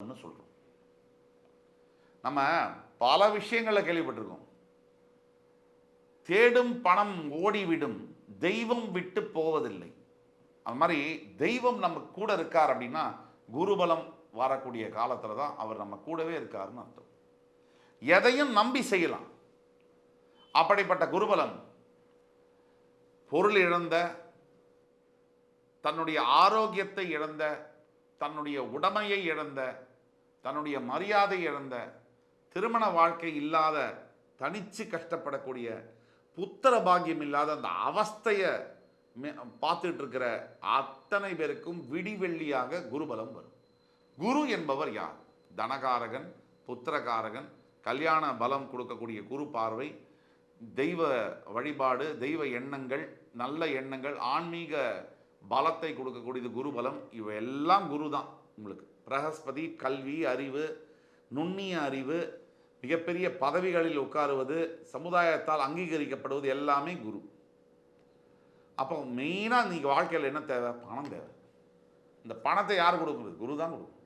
குருபலம்னு சொல்கிறோம் நம்ம பல விஷயங்களில் கேள்விப்பட்டிருக்கோம். தேடும் பணம் ஓடிவிடும் தெய்வம் விட்டு போவதில்லை. அது மாதிரி தெய்வம் நம்ம கூட இருக்கார் அப்படின்னா குருபலம் வரக்கூடிய காலத்தில் தான் அவர் நம்ம கூடவே இருக்காருன்னு அர்த்தம். எதையும் நம்பி செய்யலாம். அப்படிப்பட்ட குருபலம் பொருள் இழந்த தன்னுடைய ஆரோக்கியத்தை இழந்த தன்னுடைய உடமையை இழந்த தன்னுடைய மரியாதை இழந்த திருமண வாழ்க்கை இல்லாத தனிச்சு கஷ்டப்படக்கூடிய புத்திர பாக்கியம் இல்லாத அந்த அவஸ்தையை மே- பார்த்துட்டு இருக்கிற அத்தனை பேருக்கும் விடிவெள்ளியாக குருபலம் வரும். குரு என்பவர் யார்? தனகாரகன் புத்திரகாரகன் கல்யாண பலம் கொடுக்கக்கூடிய குரு பார்வை தெய்வ வழிபாடு தெய்வ எண்ணங்கள் நல்ல எண்ணங்கள் ஆன்மீக பலத்தை கொடுக்கக்கூடியது குருபலம். இவையெல்லாம் குரு தான் உங்களுக்கு. பிரகஸ்பதி கல்வி அறிவு நுண்ணிய அறிவு மிகப்பெரிய பதவிகளில் உட்காருவது சமுதாயத்தால் அங்கீகரிக்கப்படுவது எல்லாமே குரு. அப்போ மெயினாக நீங்கள் வாழ்க்கையில் என்ன தேவை? பணம் தேவை. இந்த பணத்தை யார் கொடுக்குறது? குரு தான் கொடுக்கும்